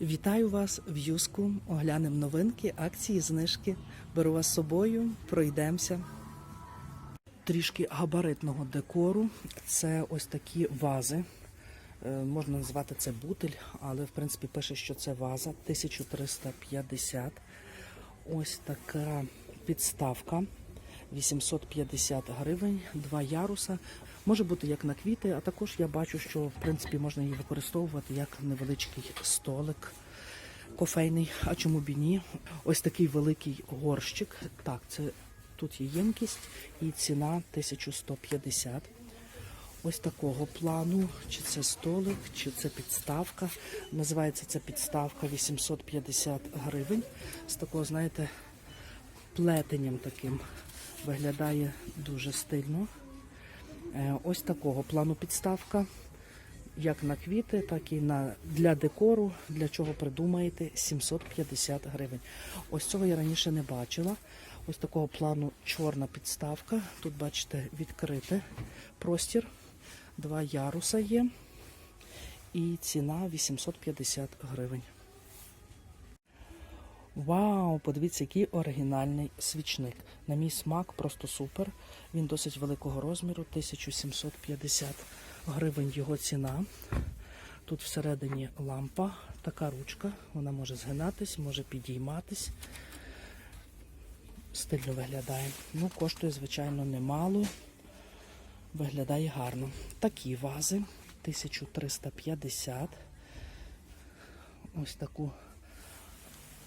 Вітаю вас в Юску. Оглянемо новинки, акції, знижки. Беру вас з собою, пройдемося. Трішки габаритного декору. Це ось такі вази. Е, Можна назвати це бутель, але в принципі пише, що це ваза 1350. Ось така підставка. 850 гривень, два яруса. Може бути як на квіти, а також я бачу, що в принципі можна її використовувати як невеличкий столик кофейний. А чому б і ні? Ось такий великий горщик. Так, це тут є ємкість і ціна 1150. Ось такого плану, чи це столик, чи це підставка. Називається це підставка 850 гривень. З такого, знаєте, плетенням таким. Виглядає дуже стильно. Е, Ось такого плану підставка. Як на квіти, так і на для декору. Для чого придумаєте 750 гривень. Ось цього я раніше не бачила. Ось такого плану чорна підставка. Тут, бачите, відкрите простір. Два яруса є. І ціна 850 гривень. Вау, подивіться, який оригінальний свічник. На мій смак просто супер. Він досить великого розміру, 1750 гривень його ціна. Тут всередині лампа, така ручка, вона може згинатись, може підійматись. Стильно виглядає. Ну, коштує, звичайно, немало. Виглядає гарно. Такі вази 1350. Ось таку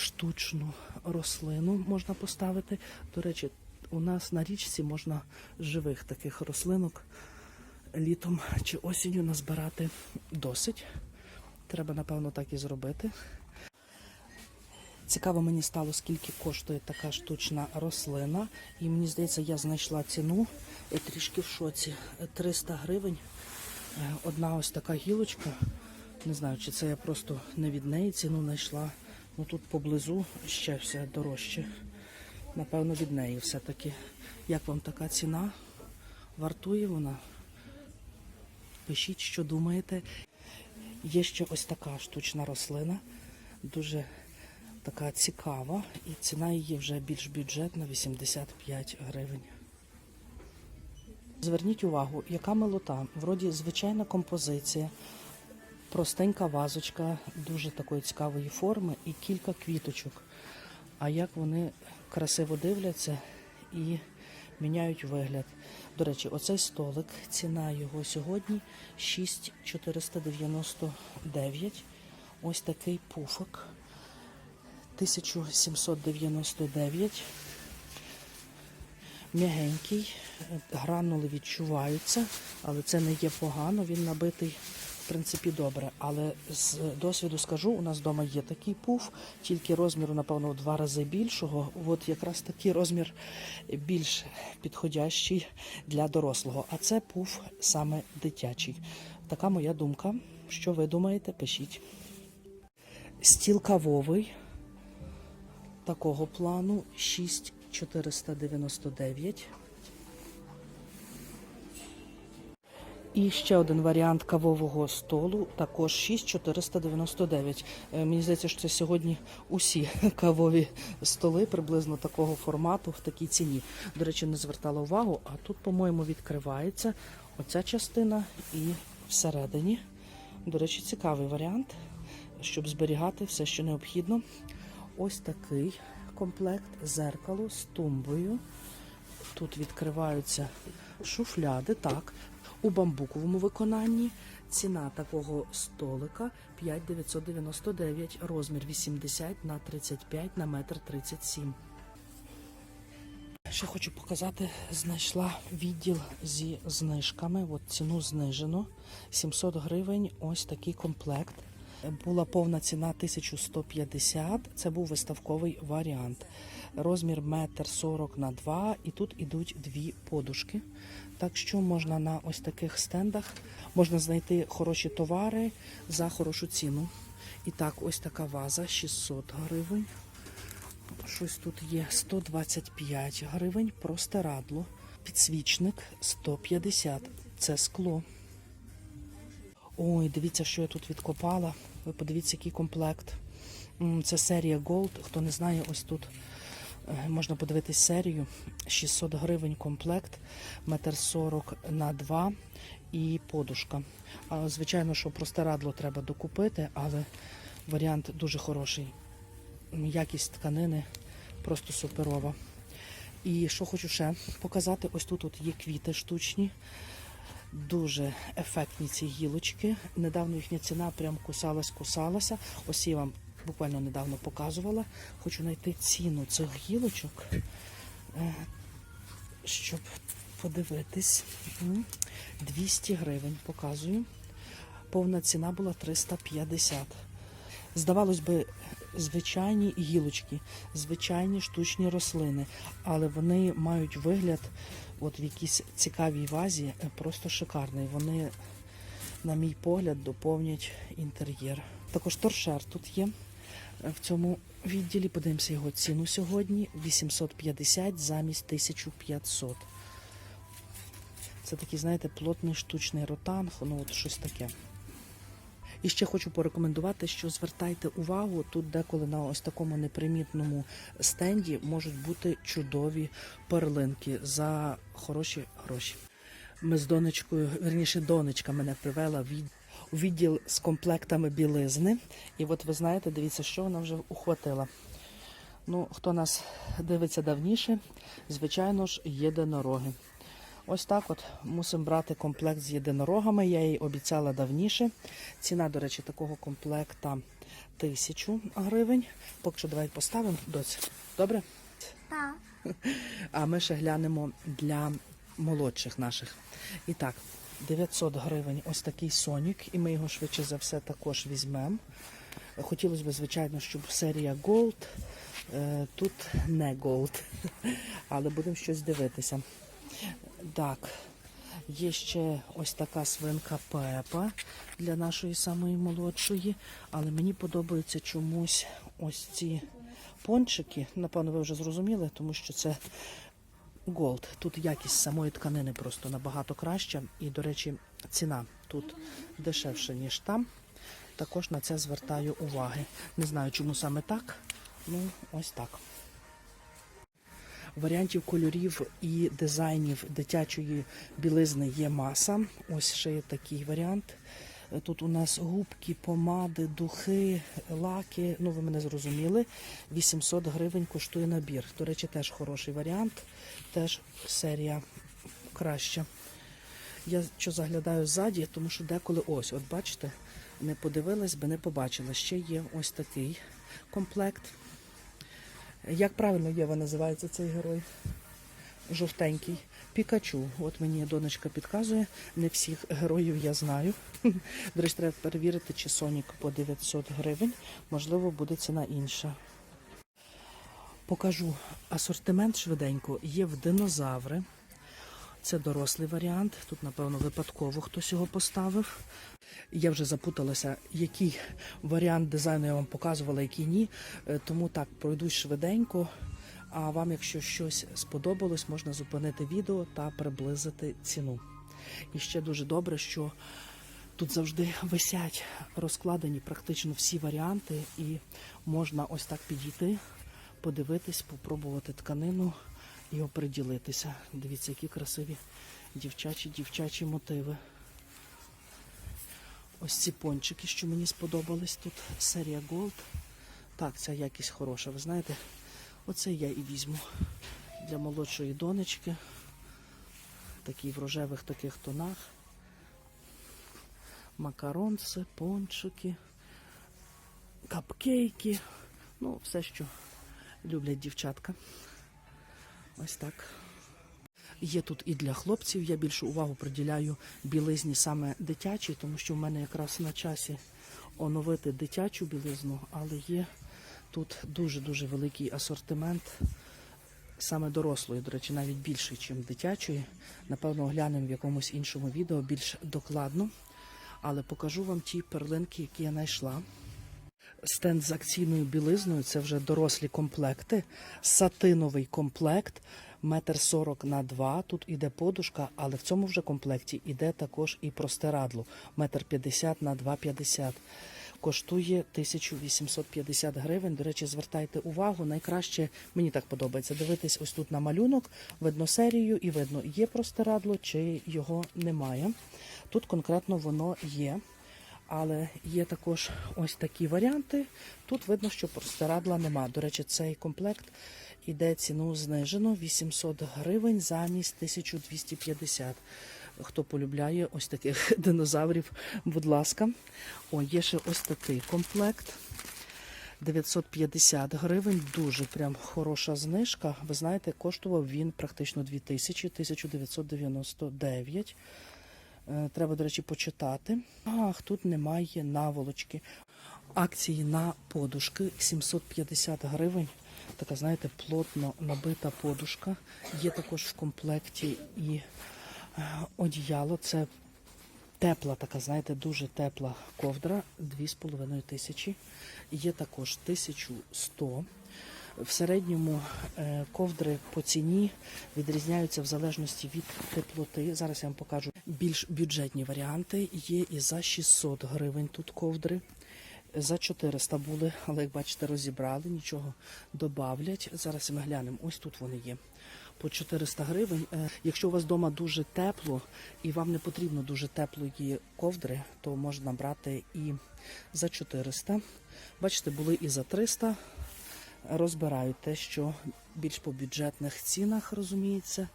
штучну рослину можна поставити. До речі, у нас на річці можна живих таких рослинок літом чи осінню назбирати досить. Треба, напевно, так і зробити. Цікаво мені стало, скільки коштує така штучна рослина. І мені здається, я знайшла ціну трішки в шоці. 300 гривень. Е, Одна ось така гілочка. Не знаю, чи це я просто не від неї ціну знайшла. Ну тут поблизу ще все дорожче. Напевно, від неї все-таки. Як вам така ціна? Вартує вона? Пишіть, що думаєте. Є ще ось така штучна рослина, дуже така цікава, і ціна її вже більш бюджетна 85 гривень. Зверніть увагу, яка милота. Вроді звичайна композиція, простенька вазочка, дуже такої цікавої форми і кілька квіточок. А як вони красиво дивляться і міняють вигляд. До речі, оцей столик, ціна його сьогодні 6,499. Ось такий пуфик 1799. М'ягенький, гранули відчуваються, але це не є погано, він набитий, принципі, добре. Але з досвіду скажу, у нас вдома є такий пуф, тільки розміру, напевно, в два рази більшого. От якраз такий розмір більш підходящий для дорослого. А це пуф саме дитячий. Така моя думка. Що ви думаєте, пишіть. Стіл кавовий такого плану 6,499. І ще один варіант кавового столу, також 6,499. Е, Мені здається, що це сьогодні усі кавові столи приблизно такого формату в такій ціні. До речі, не звертала увагу, а тут, по-моєму, відкривається оця частина і всередині. До речі, цікавий варіант, щоб зберігати все, що необхідно. Ось такий комплект зеркало з тумбою. Тут відкриваються шуфляди, так, у бамбуковому виконанні. Ціна такого столика 5,999, розмір 80 на 35 на метр 37. Ще хочу показати, знайшла відділ зі знижками. От ціну знижено. 700 гривень. Ось такий комплект. Була повна ціна 1150. Це був виставковий варіант. Розмір метр 40 на 2 і тут ідуть дві подушки. Так що можна на ось таких стендах можна знайти хороші товари за хорошу ціну. І так, ось така ваза 600 гривень. Щось тут є 125 гривень, простирадло. Підсвічник 150. Це скло. Ой, дивіться, що я тут відкопала. Ви подивіться, який комплект. Це серія Gold. Хто не знає, ось тут можна подивитись серію. 600 гривень комплект, метр 40 на 2 і подушка. Звичайно, що простирадло треба докупити, але варіант дуже хороший. Якість тканини просто суперова. І що хочу ще показати, ось тут от є квіти штучні. Дуже ефектні ці гілочки. Недавно їхня ціна прям кусалась, кусалася. Ось я вам буквально недавно показувала. Хочу знайти ціну цих гілочок, е, щоб подивитись. 200 гривень показую. Повна ціна була 350. Здавалось би, звичайні гілочки, звичайні штучні рослини, але вони мають вигляд, от в якійсь цікавій вазі, е, просто шикарний. Вони, на мій погляд, доповнять інтер'єр. Також торшер тут є. В цьому відділі подивимося його ціну сьогодні 850 замість 1500. Це такий, знаєте, плотний штучний ротанг, ну от щось таке. І ще хочу порекомендувати, що звертайте увагу, тут деколи на ось такому непримітному стенді можуть бути чудові перлинки за хороші гроші. Ми з донечкою, верніше, донечка мене привела від відділ з комплектами білизни. І от ви знаєте, дивіться, що вона вже ухватила. Ну, хто нас дивиться давніше, звичайно ж, єдинороги. Ось так от мусимо брати комплект з єдинорогами. Я їй обіцяла давніше. Ціна, до речі, такого комплекта тисячу гривень. Поки що давай поставимо доць. Добре? Так. А ми ще глянемо для молодших наших. І так, 900 гривень ось такий сонік, і ми його швидше за все також візьмемо. Хотілося б, звичайно, щоб серія Gold. Е, Тут не Gold, але будемо щось дивитися. Так, є ще ось така свинка Пепа для нашої самої молодшої, але мені подобаються чомусь ось ці пончики. Напевно, ви вже зрозуміли, тому що це Gold. Тут якість самої тканини просто набагато краща. І, до речі, ціна тут дешевша, ніж там. Також на це звертаю уваги. Не знаю, чому саме так. Ну, ось так. Варіантів кольорів і дизайнів дитячої білизни є маса. Ось ще є такий варіант. Тут у нас губки, помади, духи, лаки. Ну, ви мене зрозуміли. 800 гривень коштує набір. До речі, теж хороший варіант. Теж серія краща. Я що заглядаю ззаді, тому що деколи ось, от бачите, не подивилась би, не побачила. Ще є ось такий комплект. Як правильно Єва називається цей герой? Жовтенький. Пікачу. От мені донечка підказує. Не всіх героїв я знаю. До речі, треба перевірити, чи Сонік по 900 гривень. Можливо, буде ціна інша. Покажу асортимент швиденько. Є в динозаври. Це дорослий варіант. Тут, напевно, випадково хтось його поставив. Я вже запуталася, який варіант дизайну я вам показувала, який ні. Е, Тому так, пройдусь швиденько. А вам, якщо щось сподобалось, можна зупинити відео та приблизити ціну. І ще дуже добре, що тут завжди висять розкладені практично всі варіанти, і можна ось так підійти, подивитись, попробувати тканину і оприділитися. Дивіться, які красиві дівчачі дівчачі мотиви. Ось ці пончики, що мені сподобались тут. Серія Gold. Так, ця якість хороша. Ви знаєте, оце я і візьму для молодшої донечки. Такі в рожевих таких тонах. Макаронси, пончики, капкейки. Ну, все, що люблять дівчатка. Ось так. Є тут і для хлопців. Я більшу увагу приділяю білизні саме дитячій, тому що в мене якраз на часі оновити дитячу білизну, але є тут дуже-дуже великий асортимент саме дорослої, до речі, навіть більший, ніж дитячої. Напевно, оглянемо в якомусь іншому відео більш докладно. Але покажу вам ті перлинки, які я знайшла. Стенд з акційною білизною це вже дорослі комплекти, сатиновий комплект, метр сорок на два. Тут іде подушка, але в цьому вже комплекті іде також і простирадло. Метр п'ятдесят на два п'ятдесят. Коштує 1850 гривень. До речі, звертайте увагу. Найкраще мені так подобається дивитись ось тут на малюнок, видно серію і видно, є простирадло чи його немає. Тут конкретно воно є. Але є також ось такі варіанти. Тут видно, що простирадла нема. До речі, цей комплект іде ціну знижено 800 гривень замість 1250. Хто полюбляє ось таких динозаврів, будь ласка. О, є ще ось такий комплект. 950 гривень, дуже прям хороша знижка. Ви знаєте, коштував він практично 2000, 1999. Е, Треба, до речі, почитати. Ах, тут немає наволочки. Акції на подушки 750 гривень. Така, знаєте, плотно набита подушка. Є також в комплекті і одіяло. Це тепла, така, знаєте, дуже тепла ковдра 2,5 тисячі. Є також 1100. В середньому е, ковдри по ціні відрізняються в залежності від теплоти. Зараз я вам покажу більш бюджетні варіанти. Є і за 600 гривень тут ковдри. За 400 були, але як бачите, розібрали, нічого добавлять. Зараз ми глянемо. Ось тут вони є. По 400 гривень. Е, Якщо у вас вдома дуже тепло і вам не потрібно дуже теплої ковдри, то можна брати і за 400. Бачите, були і за 300 розбирають те, що більш по бюджетних цінах розуміється.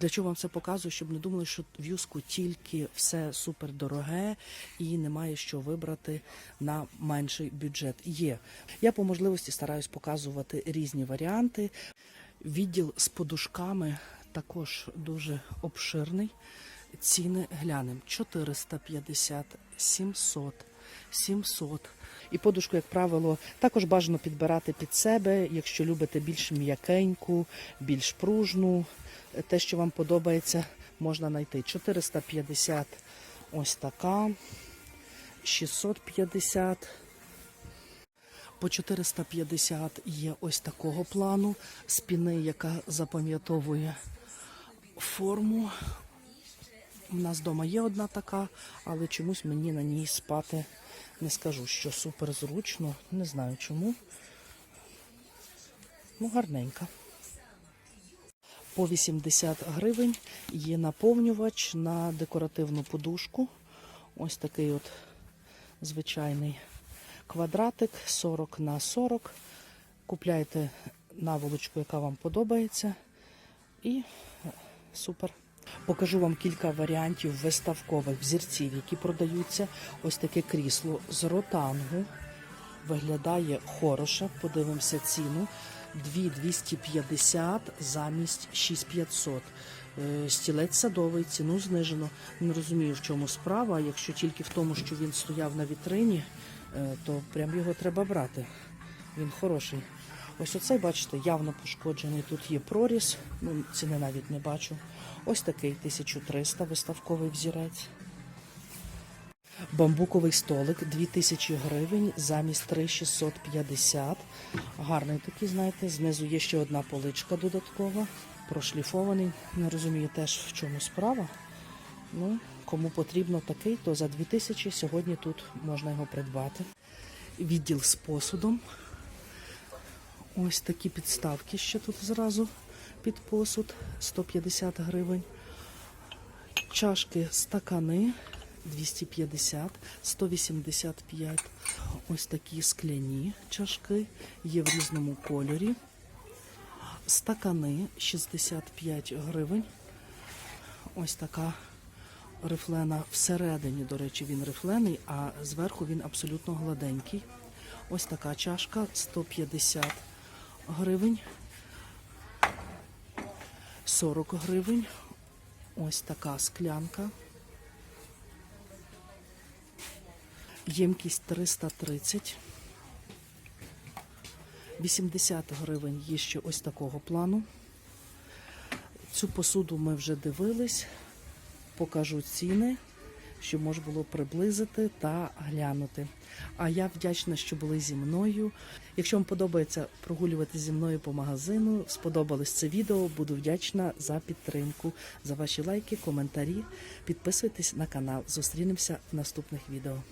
Для чого вам це показую, щоб не думали, що в юску тільки все супер дороге і немає що вибрати на менший бюджет. Є. Я по можливості стараюсь показувати різні варіанти. Відділ з подушками також дуже обширний. Ціни глянемо 450, 700, 700. І подушку, як правило, також бажано підбирати під себе, якщо любите більш м'якеньку, більш пружну. Те, що вам подобається, можна знайти. 450 ось така, 650. По 450 є ось такого плану спіни, яка запам'ятовує форму. У нас вдома є одна така, але чомусь мені на ній спати не скажу, що супер зручно. Не знаю чому. Ну, гарненька. По 80 гривень є наповнювач на декоративну подушку. Ось такий от звичайний квадратик 40 на 40. Купляйте наволочку, яка вам подобається. І е, супер. Покажу вам кілька варіантів виставкових взірців, які продаються. Ось таке крісло з ротангу. Виглядає хороше. Подивимося ціну. 2250 замість 6500. Е, Стілець садовий, ціну знижено. Не розумію, в чому справа. Якщо тільки в тому, що він стояв на вітрині, то прям його треба брати. Він хороший. Ось оцей, бачите, явно пошкоджений. Тут є проріз, ну, ціни навіть не бачу. Ось такий 1300 виставковий взірець. Бамбуковий столик 2000 гривень замість 3650. Гарний такий, знаєте, знизу є ще одна поличка додаткова. Прошліфований. Не розумію теж в чому справа. Ну, кому потрібно такий, то за 2000 сьогодні тут можна його придбати. Відділ з посудом. Ось такі підставки ще тут зразу під посуд 150 гривень. Чашки стакани 250, 185. Ось такі скляні чашки є в різному кольорі. Стакани 65 гривень. Ось така рифлена всередині, до речі, він рифлений, а зверху він абсолютно гладенький. Ось така чашка 150 гривень. 40 гривень. Ось така склянка. Ємкість 330. 80 гривень є ще ось такого плану. Цю посуду ми вже дивились. Покажу ціни. щоб можна було приблизити та глянути. А я вдячна, що були зі мною. Якщо вам подобається прогулювати зі мною по магазину, сподобалось це відео, буду вдячна за підтримку, за ваші лайки, коментарі. Підписуйтесь на канал. Зустрінемося в наступних відео.